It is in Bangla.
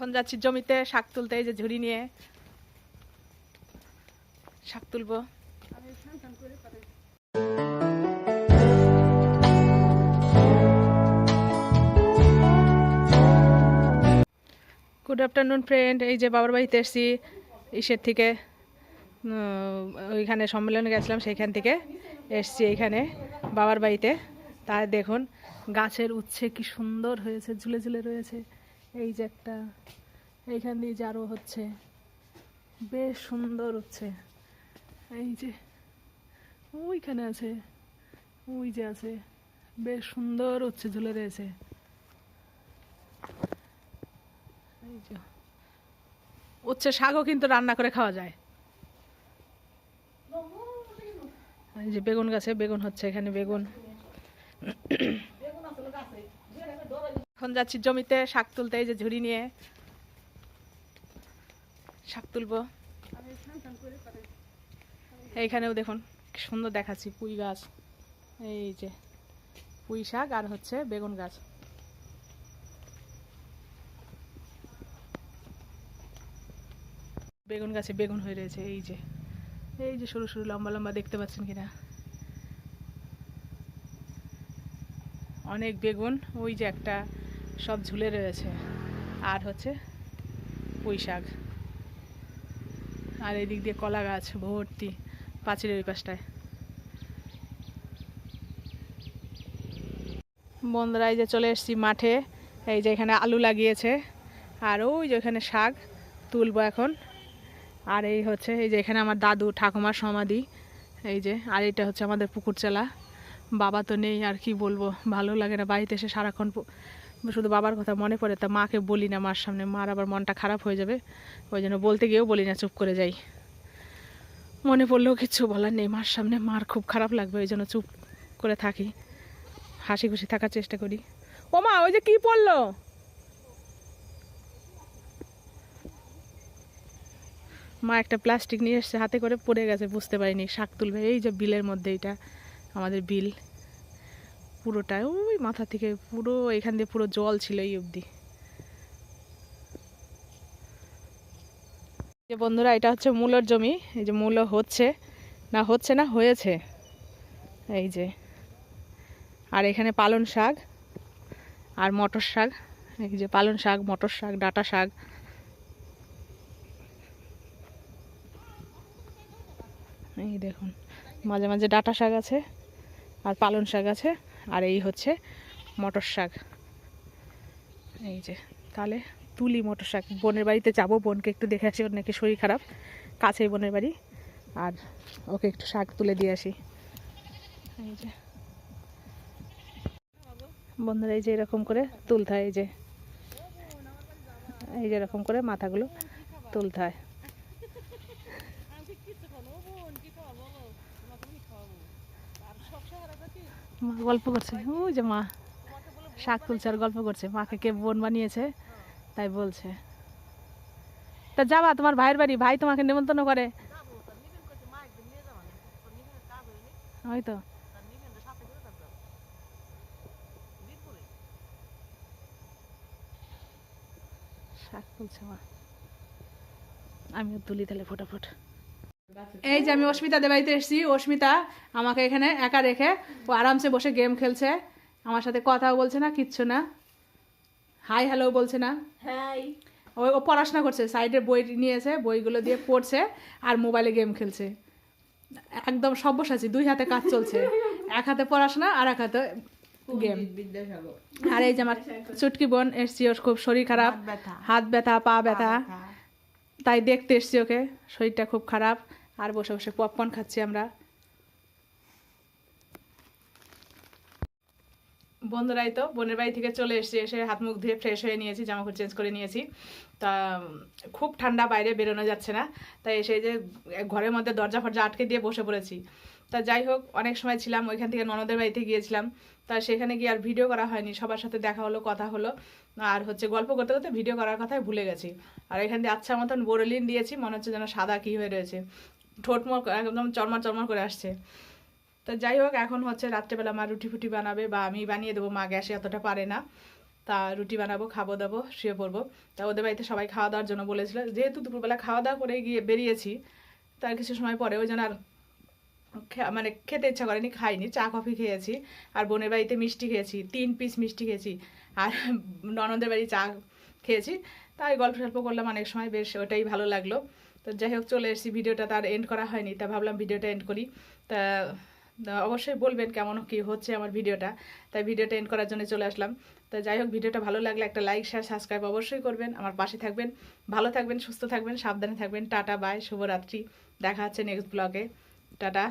এখন যাচ্ছি জমিতে শাক তুলতে, এই যে ঝুড়ি নিয়ে শাক তুলবো। গুড আফটারনুন ফ্রেন্ড এই যে বাবার বাড়িতে এসেছি, ইসের থেকে। ওইখানে সম্মেলনে গেছিলাম, সেইখান থেকে এসছি এইখানে বাবার বাড়িতে। তার দেখুন, গাছের উচ্ছে কি সুন্দর হয়েছে, ঝুলে ঝুলে রয়েছে। এই যে একটা, এইখান দিয়ে যে আরও হচ্ছে। বেশ সুন্দর হচ্ছে। এই যে, ওইখানে আছে, ওই যে আছে। বেশ সুন্দর হচ্ছে ঝুলে রয়েছে এই যে। উচ্ছে শাকও কিন্তু রান্না করে খাওয়া যায়। এই যে বেগুন গাছে বেগুন হচ্ছে, এখানে বেগুন। এখন যাচ্ছি জমিতে শাক তুলতে, এই যে ঝুড়ি নিয়ে শাক তুলবো। এইখানেও দেখুন সুন্দর দেখাচ্ছি পুঁই গাছ। এই যে পুঁই শাক আর হচ্ছে বেগুন গাছ। বেগুন গাছে বেগুন হয়ে রয়েছে, এই যে। এই যে সরু সরু লম্বা লম্বা দেখতে পাচ্ছেন কিনা? অনেক বেগুন, ওই যে একটা সব ঝুলে রয়েছে। আর হচ্ছে পুঁই শাক আর এদিক দিয়ে কলা গাছ, ভর্তি পাঁচিলের ওই পাশটায়। বন্ধুরা, এই যে চলে এসেছি মাঠে। এই যে এখানে আলু লাগিয়েছে। আর ওই যে ওখানে শাক তুলবো এখন। আর এই হচ্ছে, এই যে এখানে আমার দাদু, ঠাকুমার সমাধি। এই যে, আর এটা হচ্ছে আমাদের পুকুর চালা। বাবা তো নেই, আর কি বলব? ভালো লাগে না, বাড়িতে এসে সারাক্ষণ শুধু বাবার কথা মনে পড়ে তা মাকে বলি না মার সামনে। মার আবার মনটা খারাপ হয়ে যাবে। ওই জন্য বলতে গিয়েও বলি না, চুপ করে যাই। মনে পড়লেও কিচ্ছু বলার নেই। মার সামনে মার খুব খারাপ লাগবে, ওই জন্য চুপ করে থাকি। হাসি খুশি থাকার চেষ্টা করি। ও মা, ওই যে কি পড়ল? মা একটা প্লাস্টিক নিয়ে এসছে, হাতে করে পড়ে গেছে, বুঝতে পারিনি। শাক তুলবে, এই যে বিলের মধ্যে এটা আমাদের বিল। পুরোটা ওই মাথা থেকে পুরো এখান দিয়ে পুরো জল ছিল এই অবধি। যে বন্ধুরা, এটা হচ্ছে মূলর জমি, এই যে মূলো হচ্ছে, না হচ্ছে না, হয়েছে। এই যে, আর এখানে পালন শাক আর মটর শাক, এই যে পালন শাক, মটর শাক, ডাঁটা শাক। এই দেখুন, মাঝে মাঝে ডাঁটা শাক আছে আর পালন শাক আছে। আর এই হচ্ছে মটর শাক। এই যে, তাহলে তুলি মটর শাক। বোনের বাড়িতে যাব, বোনকে একটু দেখে আসি, ওর নাকি শরীর খারাপ। কাছেই বোনের বাড়ি। আর ওকে একটু শাক তুলে দিয়ে আসি। এই যে। বন্ধুরা, এই যে এরকম করে তুলতে হয়, এই যে। এই যে এরকম করে মাথাগুলো তুলতে হয়। মা গল্প করছে। ওই যে মা, শাক তুলছে আর গল্প করছে। মাকে কে বোন বানিয়েছে, তাই বলছে। তা যাবা, তোমার ভাইয়ের বাড়ি। ভাই তোমাকে নেমন্তন্ন করে। ওই তো। শাক তুলছে মা। আমিও তুলি তাহলে ফটাফট। এই যে আমি অস্মিতা দেবাইতে এসেছি অস্মিতা আমাকে এখানে একা রেখে ও আরামসে বসে গেম খেলছে। আমার সাথে কথাও বলছে না কিচ্ছু না। হাই হ্যালো বলছে না। হাই ও পড়াশোনা করছে সাইডে বই নিয়েছে বইগুলো দিয়ে পড়ছে আর মোবাইলে গেম খেলছে। একদম সব্যসাচী দুই হাতে কাজ চলছে। এক হাতে পড়াশোনা আর এক হাতে গেম। আর এই যে আমার চুটকি বোন এসছি ওর খুব শরীর খারাপ। হাত ব্যথা। পা ব্যথা। তাই দেখতে এসছি ওকে শরীরটা খুব খারাপ। আর বসে বসে পপকর্ন খাচ্ছি আমরা। বন্ধুরাই তো, বোনের বাড়ি থেকে চলে এসেছি, এসে হাত মুখ ধুয়ে ফ্রেশ হয়ে নিয়েছি জামা কাপড় চেঞ্জ করে নিয়েছি। তা, খুব ঠান্ডা বাইরে বেরোনো যাচ্ছে না। তাই এসে যে ঘরের মধ্যে দরজা ফরজা আটকে দিয়ে বসে পড়েছি। তা যাই হোক, অনেক সময় ছিলাম, ওইখান থেকে ননদের বাড়িতে গিয়েছিলাম। তা সেখানে গিয়ে আর ভিডিও করা হয়নি, সবার সাথে দেখা হলো, কথা হলো। আর হচ্ছে গল্প করতে করতে ভিডিও করার কথাই ভুলে গেছি। আর এখান দিয়ে আচ্ছা মতন বোরলিন দিয়েছি, মনে হচ্ছে যেন সাদা কী হয়ে রয়েছে। ঠোঁট মোট একদম চরমার চরমার করে আসছে। তো যাই হোক, এখন হচ্ছে রাত্রেবেলা মা রুটি ফুটি বানাবে বা আমি বানিয়ে দেবো, মা গ্যাসে অতটা পারে না। তা রুটি বানাবো, খাব, দাবো, শুয়ে পড়ব। তা ওদের বাড়িতে সবাই খাওয়া দাওয়ার জন্য বলেছিল। যেহেতু দুপুরবেলা খাওয়া দাওয়া করে গিয়ে বেরিয়েছি, তার কিছু সময় পরে ওই জন্য আর মানে খেতে ইচ্ছা করেনি, খাইনি। চা, কফি খেয়েছি আর বোনের বাড়িতে মিষ্টি খেয়েছি, তিন পিস মিষ্টি খেয়েছি। আর ননদের বাড়ি চা খেয়েছি। তাই গল্প সল্প করলাম, অনেক সময় বেশ ওটাই ভালো লাগল। তো যাই হোক, চলে এসেছি, ভিডিওটা তার এন্ড করা হয়নি, তা ভাবলাম ভিডিওটা এন্ড করি। তা অবশ্যই বলবেন কেমন কি হচ্ছে আমার ভিডিওটা, তাই ভিডিওটা এন্ড করার জন্য চলে আসলাম। তো যাই হোক, ভিডিওটা ভালো লাগলে একটা লাইক শেয়ার সাবস্ক্রাইব অবশ্যই করবেন, আমার পাশে থাকবেন, ভালো থাকবেন, সুস্থ থাকবেন, সাবধানে থাকবেন, টাটা বাই শুভরাত্রি, দেখা হচ্ছে নেক্সট ব্লগে টাটা।